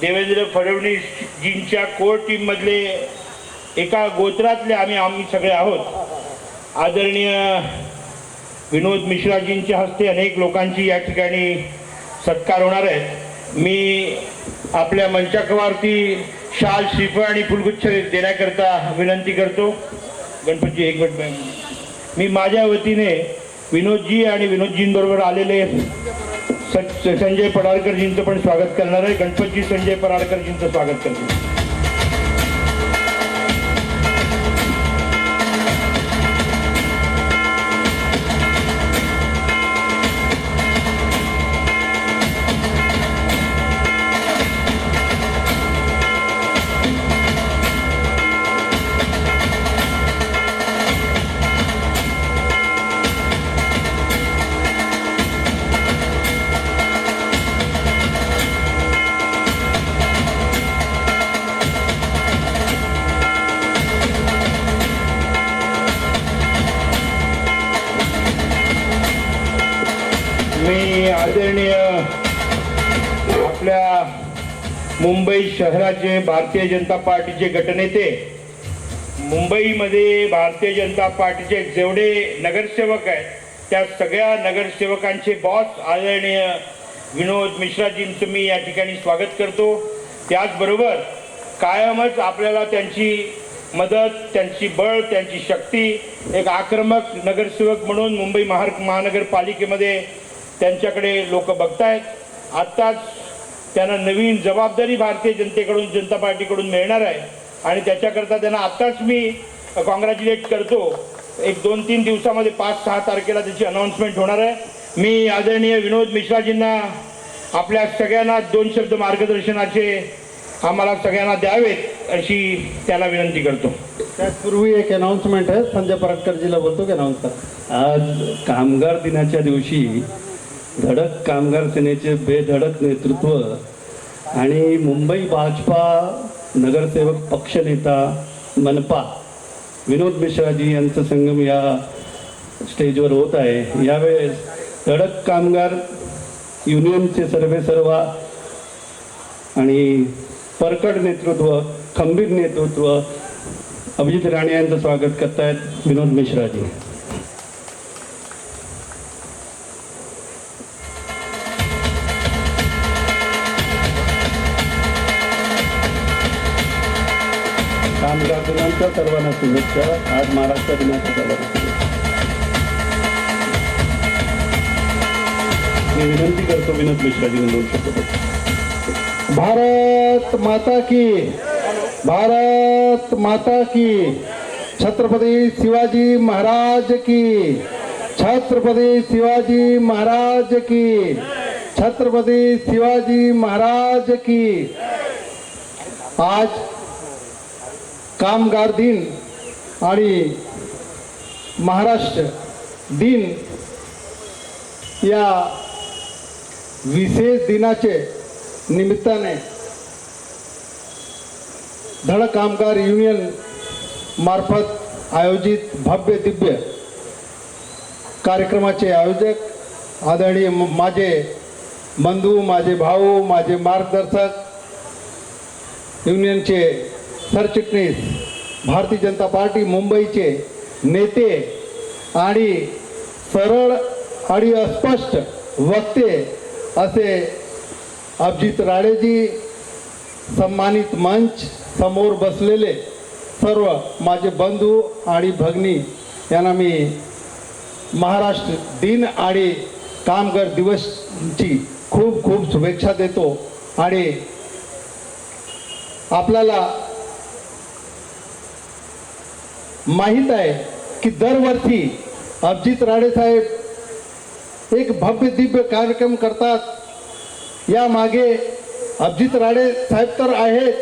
Devendra फडणवीसजींच्या core टीममधले एका गोत्रातले आम्ही आम्ही सगळे आहोत. आदरणीय विनोद मिश्राजींच्या हस्ते अनेक लोकांची या ठिकाणी सत्कार होणार आहेत. मी आपल्या मंचाकवरती शाल श्रीफळ आणि फुलगुच्छ देण्याकरता विनंती करतो. गणपती एक मिनिट. मी माझ्या वतीने विनोदजी आणि विनोदजींबरोबर आलेले संजय पडाळकरजींचं पण स्वागत करणार आहे. गणपतजी संजय पडाळकरजींचं स्वागत करणार आपल्या मुंबई शहराचे भारतीय जनता पार्टीचे गटनेते मुंबईमध्ये भारतीय जनता पार्टीचे जेवढे नगरसेवक आहेत त्या सगळ्या नगरसेवकांचे बॉस आदरणीय विनोद मिश्राजींचं मी या ठिकाणी स्वागत करतो. त्याचबरोबर कायमच आपल्याला त्यांची मदत त्यांची बळ त्यांची शक्ती एक आक्रमक नगरसेवक म्हणून मुंबई महार महानगरपालिकेमध्ये त्यांच्याकडे लोक बघतायत. आत्ताच त्यांना नवीन जबाबदारी भारतीय जनतेकडून जनता पार्टीकडून मिळणार आहे. आणि त्याच्याकरता त्यांना आत्ताच मी कॉंग्रॅच्युलेट करतो. एक दोन तीन दिवसामध्ये पाच सहा तारखेला त्याची अनाऊन्समेंट होणार आहे. मी आदरणीय विनोद मिश्राजींना आपल्या सगळ्यांना दोन शब्द मार्गदर्शनाचे आम्हाला सगळ्यांना द्यावेत अशी त्यांना विनंती करतो. त्याचपूर्वी एक अनाऊन्समेंट आहे. संजय पराटकरजीला बोलतो की अनाऊन्स करा. आज कामगार दिनाच्या दिवशी धडक कामगार सेनेचे बेधडक नेतृत्व आणि मुंबई भाजपा नगरसेवक पक्षनेता मनपा. विनोद मिश्राजी यांचं संगम या स्टेजवर होत आहे. यावेळेस धडक कामगार युनियनचे सर्वे सर्वा आणि परकड नेतृत्व खंबीर नेतृत्व अभिजित राणे यांचं स्वागत करतायत विनोद मिश्राजी. कामगार दिनांच्या सर्वांना शुभेच्छा. आज महाराष्ट्र दिनाच्या सर्वांना मी विनंती करतो विनोद मिश्राजी दोन शब्द भारत माता की भारत माता की छत्रपती शिवाजी महाराज की छत्रपती शिवाजी महाराज की छत्रपती शिवाजी महाराज की. आज कामगार दिन आणि महाराष्ट्र दिन या विशेष दिनाचे निमित्ताने धड कामगार युनियन मार्फत आयोजित भव्य दिव्य कार्यक्रमाचे आयोजक आदरणीय माझे बंधू माझे भाऊ माझे मार्गदर्शक युनियनचे सरचिटणीस भारतीय जनता पार्टी मुंबईचे नेते आणि सरळ आणि अस्पष्ट वक्ते असे अभिजित राळेजी सन्मानित मंच समोर बसलेले सर्व माझे बंधू आणि भगिनी यांना मी महाराष्ट्र दिन आणि कामगार दिवसची खूप खूप शुभेच्छा देतो आणि आपल्याला माहीत आहे की दरवर्षी अभिजित राणे साहेब एक भव्य दिव्य कार्यक्रम करतात. या मागे अभिजित राणे साहेब तर आहेत.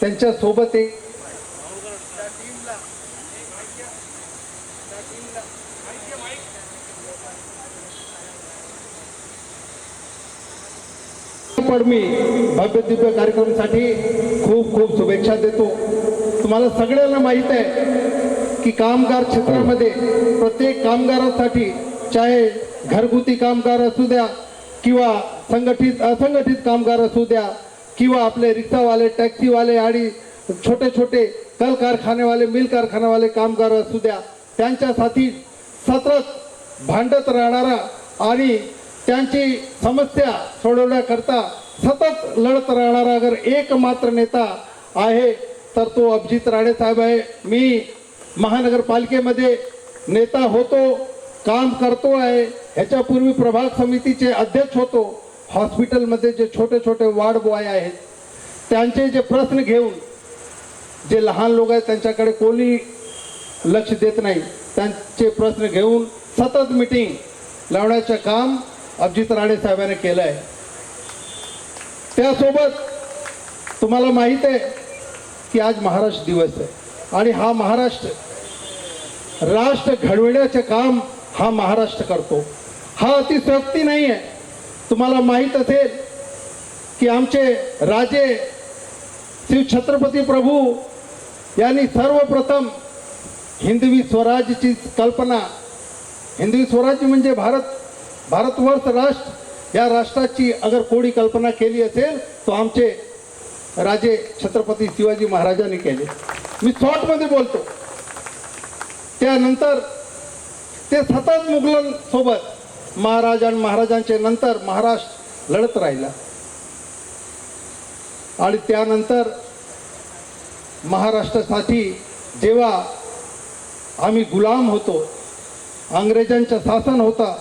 त्यांच्यासोबत एक मी भव्य दिव्य कार्यक्रमासाठी खूप खूप शुभेच्छा देतो. तुम्हाला सगळ्यांना माहीत आहे की कामगार क्षेत्रामध्ये प्रत्येक कामगारासाठी चाहे घरगुती कामगार असू द्या किंवा संघटित असंघटित कामगार असू द्या किंवा आपले रिक्षावाले टॅक्सीवाले आणि छोटे छोटे कल कारखानेवाले मिल कारखानेवाले कामगार असू द्या त्यांच्यासाठी सतत भांडत राहणारा आणि त्यांची समस्या सोडवण्याकरता सतत लढत राहणारा अगर एकमात्र नेता आहे तर तो अभिजित राणे साहेब आहे. मी महानगरपालिकेमध्ये नेता होतो काम करतो आहे. ह्याच्यापूर्वी प्रभाग समितीचे अध्यक्ष होतो. हॉस्पिटलमध्ये जे छोटे छोटे वार्ड बॉय आहेत त्यांचे जे प्रश्न घेऊन जे लहान लोक आहेत त्यांच्याकडे कोणी लक्ष देत नाही त्यांचे प्रश्न घेऊन सतत मिटिंग लावण्याचं काम अभिजित राणे साहेबांनी केलं आहे. त्यासोबत तुम्हाला माहीत आहे की आज महाराष्ट्र दिवस आहे. आणि हा महाराष्ट्र राष्ट्र घडविण्याचे काम हा महाराष्ट्र करतो. हा अतिशयोक्ती नाही आहे. तुम्हाला माहीत असेल की आमचे राजे श्री छत्रपती प्रभू यांनी सर्वप्रथम हिंदवी स्वराज्याची कल्पना हिंदवी स्वराज्य म्हणजे भारत भारतवर्ष राष्ट्र या राष्ट्राची अगर कोणी कल्पना केली असेल तो आमचे राजे छत्रपती शिवाजी महाराजांनी केले. मी शॉर्टमध्ये बोलतो. त्यानंतर ते सतत मुघलांसोबत महाराज आणि महाराजांचे नंतर महाराष्ट्र लढत राहिला. आणि त्यानंतर महाराष्ट्रासाठी जेव्हा आम्ही गुलाम होतो अंग्रेजांचं शासन होता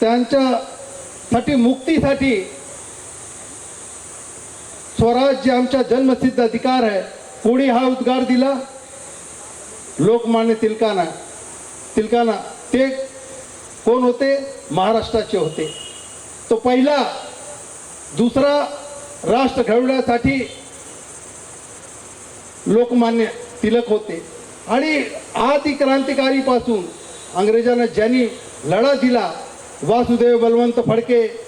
त्यांच्यासाठी मुक्तीसाठी स्वराज्य आमचा जन्मसिद्ध अधिकार आहे कोणी हा उद्गार दिला? लोकमान्य तिलकाना. तिलकाना ते कोण होते? महाराष्ट्राचे होते. तो पहिला दुसरा राष्ट्र घडवण्यासाठी लोकमान्य तिलक होते. आणि आदि क्रांतिकारीपासून अंग्रेजांना ज्यांनी लढा दिला वासुदेव बलवंत फडके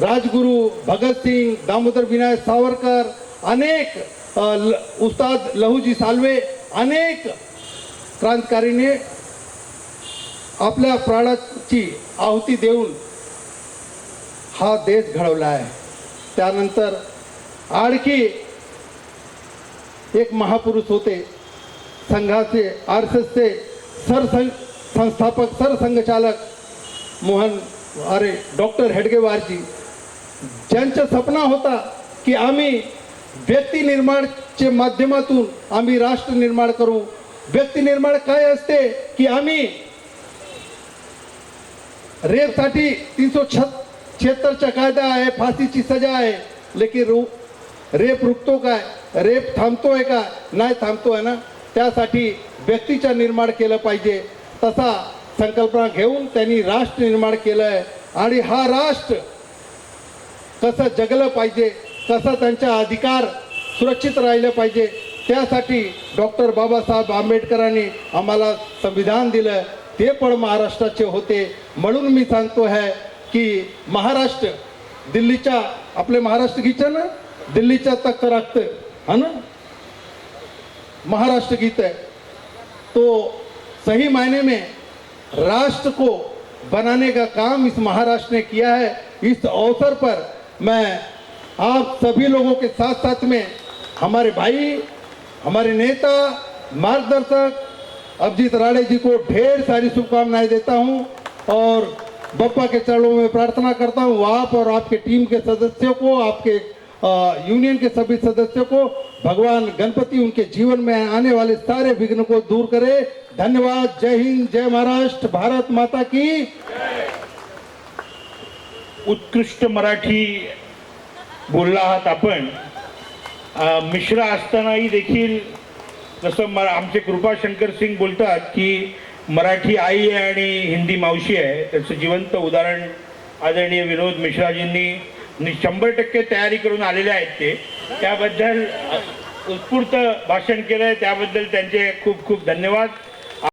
राजगुरू भगतसिंग दामोदर विनायक सावरकर अनेक ल, उस्ताद लहूजी साल्वे अनेक क्रांतिकारीने आपल्या प्राणाची आहुती देऊन हा देश घडवला आहे. त्यानंतर आणखी एक महापुरुष होते संघाचे आर एस एसचे सरसंघ संस्थापक सरसंघचालक मोहन अरे डॉक्टर हेडगेवारजी ज्यांचा सपना होता की आम्ही व्यक्ती निर्माणचे माध्यमातून आम्ही राष्ट्र निर्माण करू. व्यक्ती निर्माण काय असते की आम्ही रेपसाठी तीनशे छिहत्तरचा कायदा आहे फाशीची सजा आहे. लेकिन रू रेप रुकतो काय? रेप थांबतोय का? नाही थांबतोय ना? त्यासाठी व्यक्तीचा निर्माण केलं पाहिजे. तसा संकल्पना घेऊन त्यांनी राष्ट्र निर्माण केलं आहे आणि हा राष्ट्र कसं जगलं पाहिजे तसं त्यांचा अधिकार सुरक्षित राहिलं पाहिजे. त्यासाठी डॉक्टर बाबासाहेब आंबेडकरांनी आम्हाला संविधान दिलं. ते पण महाराष्ट्राचे होते. म्हणून मी सांगतो आहे की महाराष्ट्र दिल्लीच्या आपले महाराष्ट्र गीत ना? दिल्लीच्या तख्त राखतं. हा ना? महाराष्ट्र गीत है तो सही मायने में राष्ट्र को बनाने का काम इस महाराष्ट्र ने किया है. इस अवसर पर मैं आप सभी लोगों के साथ साथ में हमारे भाई, हमारे नेता, मार्गदर्शक, अभिजीत राणे जी को ढेर सारी शुभकामनाएँ देता हूँ और बप्पा के चरणों में प्रार्थना करता हूँ। आप और आपके टीम के सदस्यों को, आपके यूनियन के सभी सदस्यों को भगवान गणपति उनके जीवन में आने वाले सारे विघ्न को दूर करे। धन्यवाद। जय हिंद। जय महाराष्ट्र। भारत माता की उत्कृष्ट मराठी बोलला आहात आपण. मिश्रा असतानाही देखील जसं म आमचे कृपाशंकर सिंग बोलतात की मराठी आई आहे आणि हिंदी मावशी आहे. त्याचं जिवंत उदाहरण आदरणीय विनोद मिश्राजींनी शंभर टक्के तयारी करून आलेले आहेत ते. त्याबद्दल उत्स्फूर्त भाषण केलं आहे त्याबद्दल त्यांचे खूप खूप धन्यवाद.